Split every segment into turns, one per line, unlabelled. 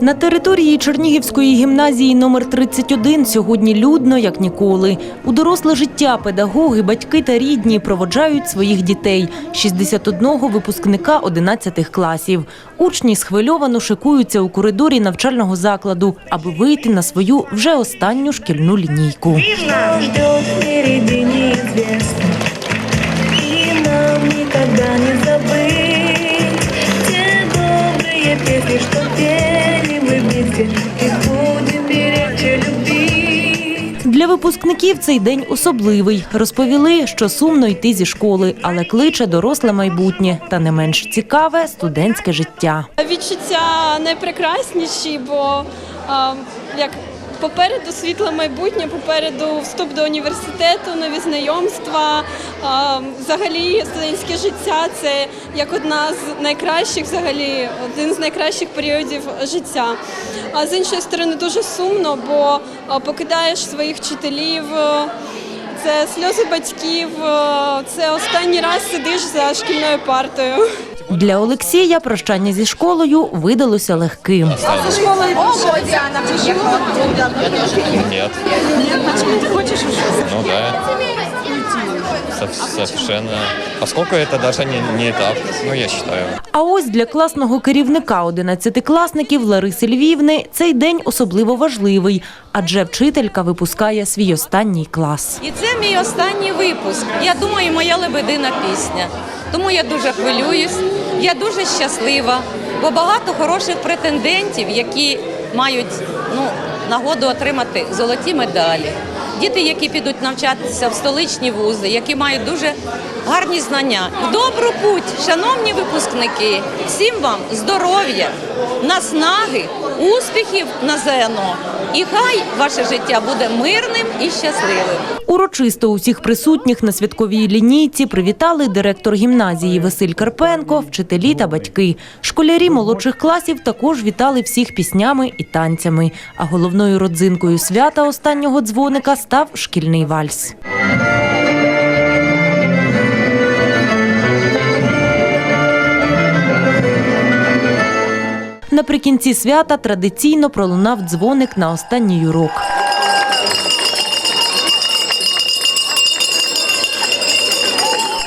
На території Чернігівської гімназії номер 31 сьогодні людно, як ніколи. У доросле життя педагоги, батьки та рідні проводжають своїх дітей – 61 випускника 11 класів. Учні схвильовано шикуються у коридорі навчального закладу, аби вийти на свою вже останню шкільну лінійку. Для випускників цей день особливий. Розповіли, що сумно йти зі школи, але кличе доросле майбутнє та не менш цікаве студентське життя.
Відчуття найпрекрасніші, бо як попереду світле майбутнє, попереду вступ до університету, нові знайомства. Взагалі, студентське життя це як одна з найкращих, взагалі, один з найкращих періодів життя. А з іншої сторони, дуже сумно, бо покидаєш своїх вчителів. Це сльози батьків, це останній раз сидиш за шкільною партою.
Для Олексія прощання зі школою видалося легким.
Нет. Ну да. Со- Совершенно. Поскольку это даже не, не этап, ну я считаю.
А ось для класного керівника 11-класників Лариси Львівни цей день особливо важливий, адже вчителька випускає свій останній клас.
І це мій останній випуск. Я думаю, моя лебедина пісня. Тому я дуже хвилююсь, я дуже щаслива, бо багато хороших претендентів, які мають ну, нагоду отримати золоті медалі. Діти, які підуть навчатися в столичні вузи, які мають дуже гарні знання. В добру путь, шановні випускники, всім вам здоров'я, наснаги, успіхів на ЗНО. І хай ваше життя буде мирним і щасливим.
Урочисто усіх присутніх на святковій лінійці привітали директор гімназії Василь Карпенко, вчителі та батьки. Школярі молодших класів також вітали всіх піснями і танцями. А головною родзинкою свята останнього дзвоника став шкільний вальс. Наприкінці свята традиційно пролунав дзвоник на останній урок.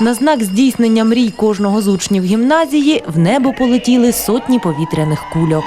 На знак здійснення мрій кожного з учнів гімназії в небо полетіли сотні повітряних кульок.